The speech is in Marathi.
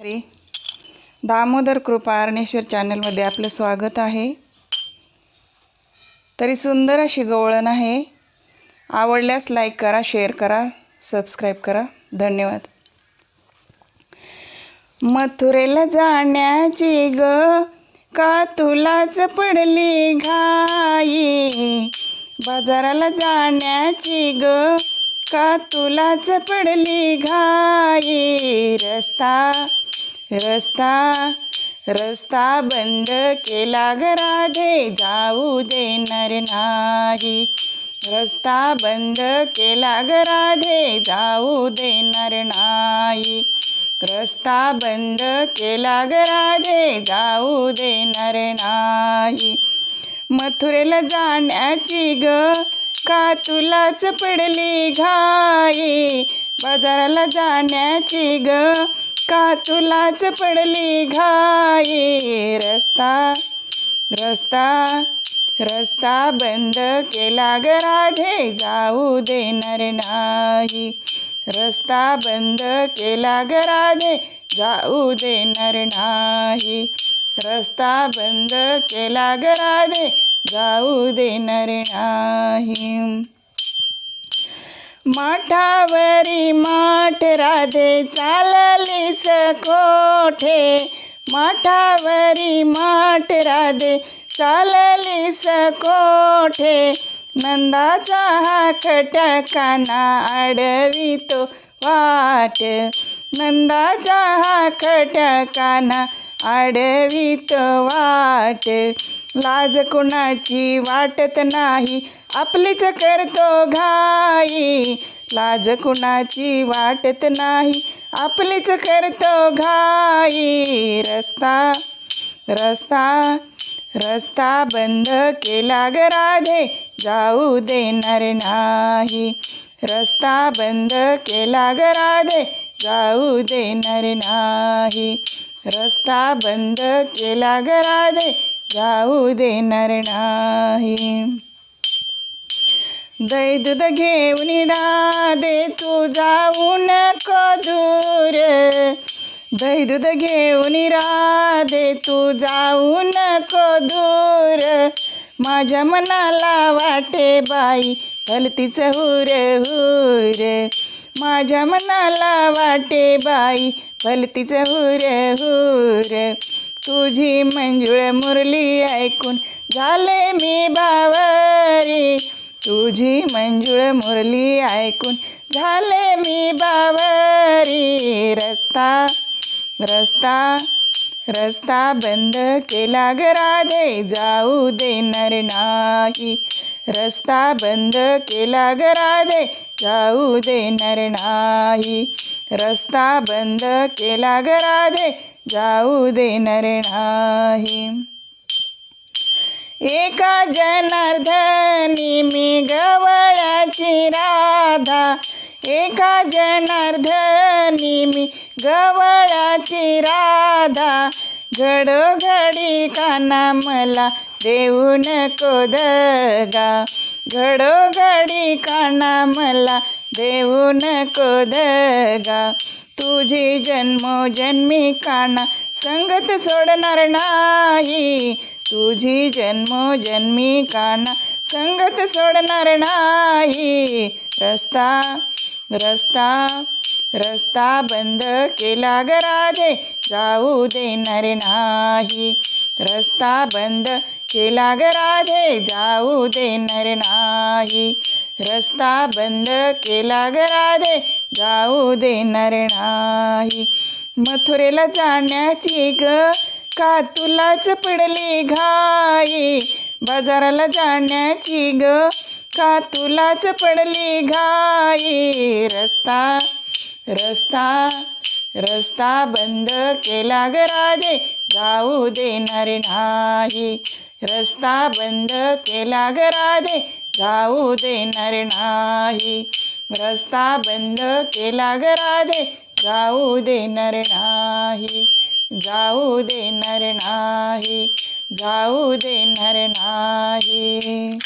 हरी. दामोदर कृपा अरणेश्वर चॅनलमध्ये आपलं स्वागत आहे. तरी सुंदर अशी गवळण आहे. आवडल्यास लाईक करा शेअर करा सबस्क्राईब करा. धन्यवाद. मथुरेला जाण्याची ग का तुलाच पडली घाई? बाजाराला जाण्याची ग का तुलाच पडली घाई? रस्ता रस्ता रस्ता बंद केला ग राधे जाऊ देणार नाही. रस्ता बंद केला ग राधे जाऊ देणार नाही. रस्ता बंद केला ग राधे जाऊ देणार नाही. मथुरेला जाण्याची ग का तुलाच पडली घाई? बाजाराला जाण्याची ग का तुलाच पडली घाई. रस्ता रस्ता रस्ता बंद केला ग राधे जाऊ देणार नाही. रस्ता बंद केला ग राधे जाऊ देणार नाही. रस्ता बंद केला ग राधे जाऊ देणार नाही. माठावरी माठ राधे चाललीस कोठे? माठावरी माठ राधे चाललीस कोठे? नंदाचा हा खटकाना अडवितो वाट. नंदाचा हा खटकाना अडवितो वाट. लाज कुणाची वाटत नाही आपलीच करतो घाई. लाज कुणाची वाटत नाही. आपलीच करतो घाई. रस्ता रस्ता रस्ता बंद केला ग राधे. जाऊ देणार नाही. रस्ता बंद केला ग राधे. जाऊ देणार नाही. रस्ता बंद केला ग राधे. जाऊ देणार नाही. दूध घेऊन राधे तू जाऊ नको दूर दै दूध घेऊन राधे तू जाऊ नको दूर माझ्या मनाला वाटे बाई भलतीच हुर हुर. माझ्या मनाला वाटे बाई भलतीच हुर हुर. तुझी मंजुळ मुरली ऐकून झाले मी बावरी. तुझी मंजुळ मुरली ऐकून झाले मी बावरी. रस्ता रस्ता रस्ता बंद केला ग राधे. जाऊ देणार नाही. रस्ता बंद केला ग राधे. जाऊ देणार नाही. रस्ता बंद केला ग राधे. जाऊ देणार नाही. एका जनार्दनी जनार्दनी मी गवळाची राधा. घडोघडी काना मला देऊ नको दगा घडोघडी काना मला देऊ नको दगा तुझी जन्मोजन्मी काना संगत सोडणार नाही. तुझी जन्मोजन्मी काना संगत सोडणार नाही. रस्ता रस्ता रस्ता बंद केला गराधे जाऊ देणार नाही. रस्ता बंद केला गराधे जाऊ देणार नाही. रस्ता बंद केला गराधे जाऊ देणार नाही. मथुरेला जाण्याची ग का तुलाच पडली घाई? बाजाराला जाण्याची ग का तुलाच पडली घाई रस्ता रस्ता रस्ता बंद केला ग राजे. जाऊ देणार नाही. रस्ता बंद केला ग राजे. जाऊ देणार नाही. रस्ता बंद केला ग राधे जाऊ देणार नाही. जाऊ देणार नाही. जाऊ देणार नाही.